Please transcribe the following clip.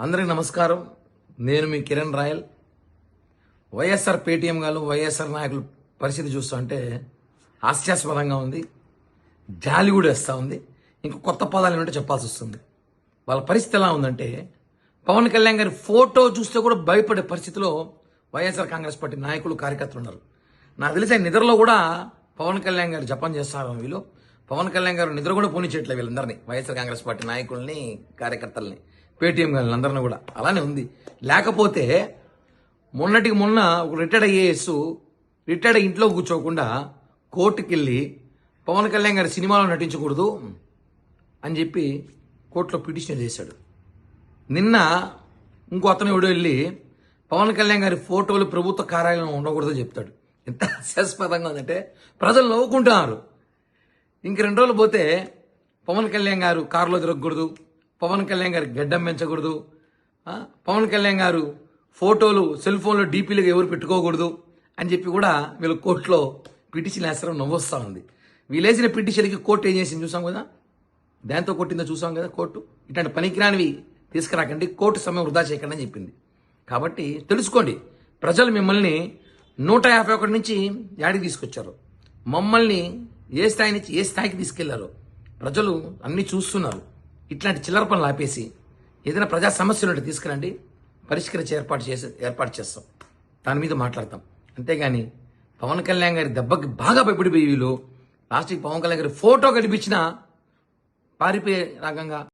అందరికి నమస్కారం. నేను మీ కిరణ్ రాయల్. వైఎస్ఆర్ పేటీఎం గారు వైఎస్ఆర్ నాయకుల పరిస్థితి చూస్తుంటే హాస్యాస్పదంగా ఉంది. జాలి కూడా వేస్తూ ఉంది. ఇంకా కొత్త పదాలు ఏమంటే చెప్పాల్సి వస్తుంది. వాళ్ళ పరిస్థితి ఎలా ఉందంటే పవన్ కళ్యాణ్ గారి ఫోటో చూస్తే కూడా భయపడే పరిస్థితిలో వైఎస్ఆర్ కాంగ్రెస్ పార్టీ నాయకులు కార్యకర్తలు ఉన్నారు. నాకు తెలిసే నిద్రలో కూడా పవన్ కళ్యాణ్ గారు జపం చేస్తారు వీళ్ళు. పవన్ కళ్యాణ్ గారు నిద్ర కూడా పోనిచ్చేట్లే వీళ్ళందరినీ. వైఎస్ఆర్ కాంగ్రెస్ పార్టీ నాయకుల్ని కార్యకర్తల్ని. పేటీఎం గారిని అందరిని కూడా. అలానే ఉంది. లేకపోతే మొన్నటికి మొన్న ఒక రిటైర్డ్ ఐఏఎస్ రిటైర్డ్ ఇంట్లో కూర్చోకుండా కోర్టుకి వెళ్ళి పవన్ కళ్యాణ్ గారి సినిమాలో నటించకూడదు అని చెప్పి కోర్టులో పిటిషన్ చేశాడు నిన్న ఇంకో అతను ఎవడో వెళ్ళి పవన్ కళ్యాణ్ గారి ఫోటోలు ప్రభుత్వ కార్యాలయంలో ఉండకూడదని చెప్తాడు. ఎంత హాస్యాస్పదంగా ఉందంటే ప్రజలు నవ్వుకుంటున్నారు. ఇంక రెండు రోజులు పోతే పవన్ కళ్యాణ్ గారు కారులో తిరగకూడదు. పవన్ కళ్యాణ్ గారి గడ్డం పెంచకూడదు. పవన్ కళ్యాణ్ గారు ఫోటోలు సెల్ ఫోన్లో డీపీలుగా ఎవరు పెట్టుకోకూడదు అని చెప్పి కూడా వీళ్ళు కోర్టులో పిటిషన్ వేస్తారని నవ్వొస్తా ఉంది. వీళ్ళేసిన పిటిషన్కి కోర్టు ఏం చేసింది చూసాం కదా? దాంతో కొట్టిందో చూసాం కదా కోర్టు? ఇట్లాంటి పనికిరానివి తీసుకురాకండి కోర్టు సమయం వృధా చేయకండి అని చెప్పింది. కాబట్టి తెలుసుకోండి ప్రజలు మిమ్మల్ని నూట యాభై ఒకటి నుంచి యాడికి తీసుకొచ్చారు. మమ్మల్ని ఏ స్థాయి నుంచి ఏ స్థాయికి తీసుకెళ్ళారు? ప్రజలు అన్నీ చూస్తున్నారు. ఇట్లాంటి చిల్లర పనులు ఆపేసి ఏదైనా ప్రజా సమస్యలు ఉంటే తీసుకురండి. పరిష్కరించి ఏర్పాటు చేసి ఏర్పాటు చేస్తాం. దాని మీద మాట్లాడతాం. అంతేగాని పవన్ కళ్యాణ్ గారి దెబ్బకి బాగా భయపడిపోయి వీళ్ళు. లాస్ట్కి పవన్ కళ్యాణ్ గారి ఫోటో కనిపించిన పారిపోయే రకంగా